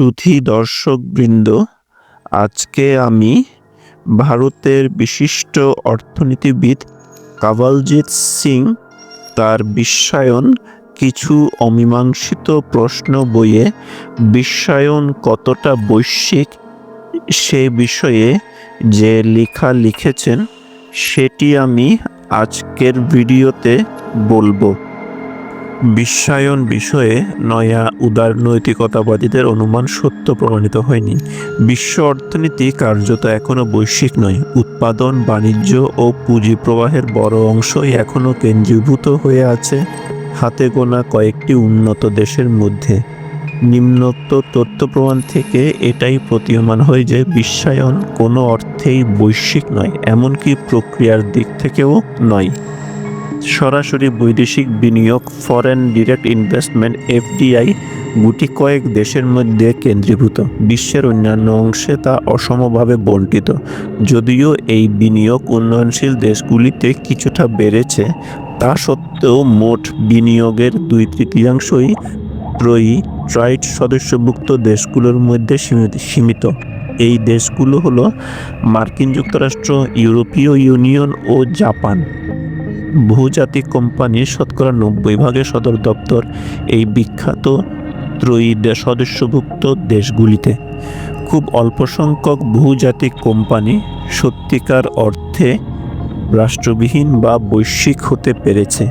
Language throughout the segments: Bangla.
সুধী দর্শকবৃন্দ, আজকে আমি ভারতের বিশিষ্ট অর্থনীতিবিদ কাওয়ালজিৎ সিং তার বিশ্বায়ন কিছু অমীমাংসিত প্রশ্ন বইয়ে বিশ্বায়ন কতটা বৈশ্বিক সে বিষয়ে যে লেখা লিখেছেন, সেটি আমি আজকের ভিডিওতে বলব। বিশ্বায়ন বিষয়ে নয়া উদারনৈতিকতাবাদীদের অনুমান সত্য প্রমাণিত হয়নি। বিশ্ব অর্থনীতি কার্যত এখনও বৈশ্বিক নয়। উৎপাদন, বাণিজ্য ও পুঁজি প্রবাহের বড় অংশই এখনও কেন্দ্রীভূত হয়ে আছে হাতে গোনা কয়েকটি উন্নত দেশের মধ্যে। নিম্নোক্ত তথ্য প্রমাণ থেকে এটাই প্রতীয়মান হয় যে বিশ্বায়ন কোনো অর্থেই বৈশ্বিক নয়, এমনকি প্রক্রিয়ার দিক থেকেও নয়। সরাসরি বৈদেশিক বিনিয়োগ ফরেন ডিরেক্ট ইনভেস্টমেন্ট এফডিআই গুটি কয়েক দেশের মধ্যে কেন্দ্রীভূত। বিশ্বের অন্যান্য অংশে তা অসমভাবে বণ্টিত। যদিও এই বিনিয়োগ উন্নয়নশীল দেশগুলিতে কিছুটা বেড়েছে, তা সত্ত্বেও মোট বিনিয়োগের দুই তৃতীয়াংশই ত্রয়ী ট্রাইড সদস্যভুক্ত দেশগুলোর মধ্যে সীমিত। এই দেশগুলো হলো মার্কিন যুক্তরাষ্ট্র, ইউরোপীয় ইউনিয়ন ও জাপান। বহুজাতিক কোম্পানির শতকরা নব্বই ভাগের সদর দপ্তর এই বিখ্যাত ত্রয়ী সদস্যভুক্ত দেশগুলিতে। খুব অল্প সংখ্যক বহুজাতিক কোম্পানি সত্যিকার অর্থে রাষ্ট্রবিহীন বা বৈশ্বিক হতে পেরেছে।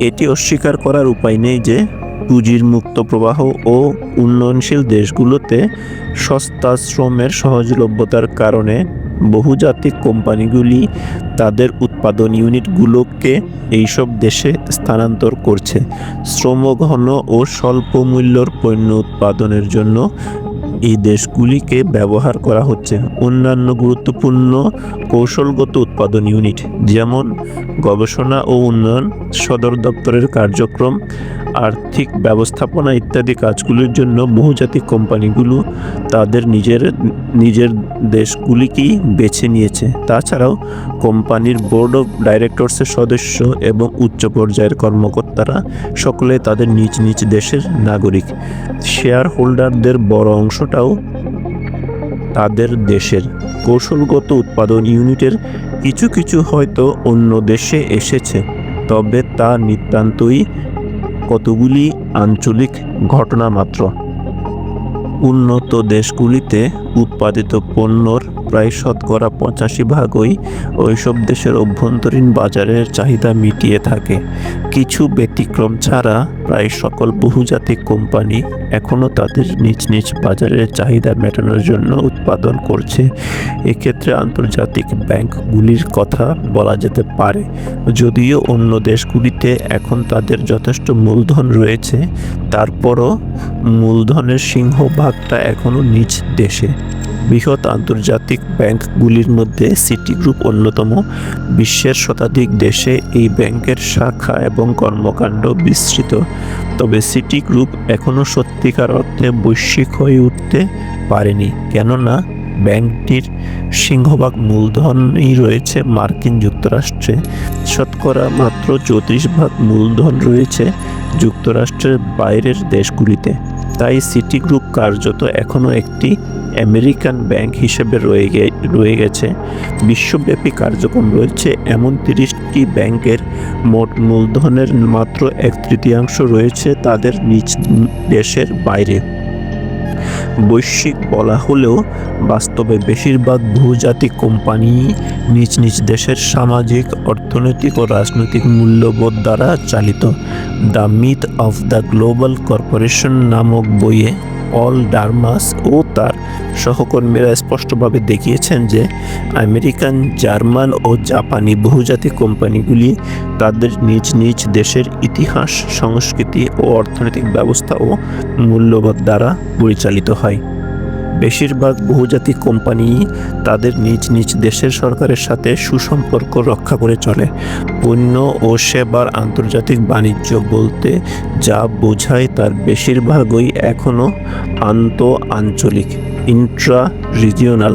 এটি অস্বীকার করার উপায় নেই যে পুঁজির মুক্ত প্রবাহ ও উন্নয়নশীল দেশগুলোতে সস্তা শ্রমের সহজলভ্যতার কারণে বহুজাতিক কোম্পানিগুলি তাদের উৎপাদন ইউনিটগুলোকে এইসব দেশে স্থানান্তর করছে। শ্রমঘন ও স্বল্প মূল্যর পণ্য উৎপাদনের জন্য এই দেশগুলিকে ব্যবহার করা হচ্ছে। অন্যান্য গুরুত্বপূর্ণ কৌশলগত উৎপাদন ইউনিট, যেমন গবেষণা ও উন্নয়ন, সদর দপ্তরের কার্যক্রম, আর্থিক ব্যবস্থাপনা ইত্যাদি কাজগুলির জন্য বহুজাতিক কোম্পানিগুলো তাদের নিজের নিজের দেশগুলিকেই বেছে নিয়েছে। তাছাড়াও কোম্পানির বোর্ড অফ ডাইরেক্টরসের সদস্য এবং উচ্চ পর্যায়ের কর্মকর্তারা সকলে তাদের নিজ নিজ দেশের নাগরিক। শেয়ার হোল্ডারদের বড় অংশটাও তাদের দেশের কৌশলগত উৎপাদন ইউনিটের কিছু কিছু হয়তো অন্য দেশে এসেছে, তবে তা নিতান্তই কতগুলি আঞ্চলিক ঘটনা মাত্র। উন্নত দেশগুলিতে উৎপাদিত পণ্যর প্রায় শতকরা পঁচাশি ভাগই ওইসব দেশের অভ্যন্তরীণ বাজারের চাহিদা মিটিয়ে থাকে। কিছু ব্যতিক্রম ছাড়া প্রায় সকল বহুজাতিক কোম্পানি এখনও তাদের নিজ নিজ বাজারের চাহিদা মেটানোর জন্য উৎপাদন করছে। এক্ষেত্রে আন্তর্জাতিক ব্যাংকগুলির কথা বলা যেতে পারে। যদিও অন্য দেশগুলিতে এখন তাদের যথেষ্ট মূলধন রয়েছে, তারপরও মূলধনের সিংহভাগটা এখনও নিজ দেশে। বৃহৎ আন্তর্জাতিক ব্যাংকগুলির মধ্যে সিটি গ্রুপ অন্যতম। বিশ্বের শতাধিক দেশে এই ব্যাংকের শাখা এবং কর্মকাণ্ড বিস্তৃত। তবে সিটি গ্রুপ এখনও সত্যিকার অর্থে বৈশ্বিক হয়ে উঠতে পারেনি। কেননা, ব্যাংকটির সিংহভাগ মূলধনই রয়েছে মার্কিন যুক্তরাষ্ট্রে। শতকরা মাত্র চৌত্রিশ ভাগ মূলধন রয়েছে যুক্তরাষ্ট্রের বাইরের দেশগুলিতে। তাই সিটি গ্রুপ কার্যত এখনও একটি আমেরিকান ব্যাংক হিসেবে রয়ে রয়ে গেছে। বিশ্বব্যাপী কার্যক্রম রয়েছে। এমন তিরিশটি ব্যাংকের মোট মূলধনের মাত্র এক তৃতীয়াংশ রয়েছে তাদের নিজ দেশের বাইরে। বৈশ্বিক বলা হলেও বাস্তবে বেশিরভাগ বহুজাতিক কোম্পানি নিজ নিজ দেশের সামাজিক, অর্থনৈতিক ও রাজনৈতিক মূল্যবোধ দ্বারা চালিত। The myth of the global corporation নামক বইয়ে অল ডারমাস ও তার সহকর্মীরা স্পষ্টভাবে দেখিয়েছেন যে আমেরিকান, জার্মান ও জাপানি বহুজাতিক কোম্পানিগুলি তাদের নিজ নিজ দেশের ইতিহাস, সংস্কৃতি ও অর্থনৈতিক ব্যবস্থা ও মূল্যবোধ দ্বারা পরিচালিত হয়। বেশিরভাগ বহুজাতিক কোম্পানি তাদের নিজ নিজ দেশের সরকারের সাথে সুসম্পর্ক রক্ষা করে চলে। পণ্য ও সেবার আন্তর্জাতিক বাণিজ্য বলতে যা বোঝায় তার বেশিরভাগই এখনও আন্ত আঞ্চলিক ইন্ট্রা রিজিওনাল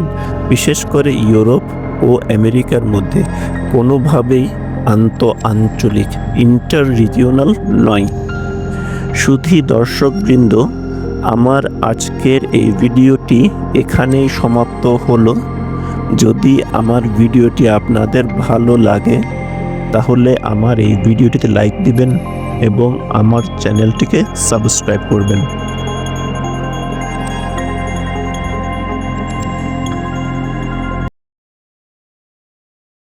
বিশেষ করে ইউরোপ ও আমেরিকার মধ্যে। কোনোভাবেই আন্ত আঞ্চলিক ইন্টার রিজিওনাল নয়। সুধী দর্শকবৃন্দ আমার আজকের এই ভিডিওটি এখানেই সমাপ্ত হলো। যদি আমার ভিডিওটি আপনাদের ভালো লাগে, তাহলে আমার এই ভিডিওটিতে লাইক দিবেন এবং আমার চ্যানেলটিকে সাবস্ক্রাইব করবেন।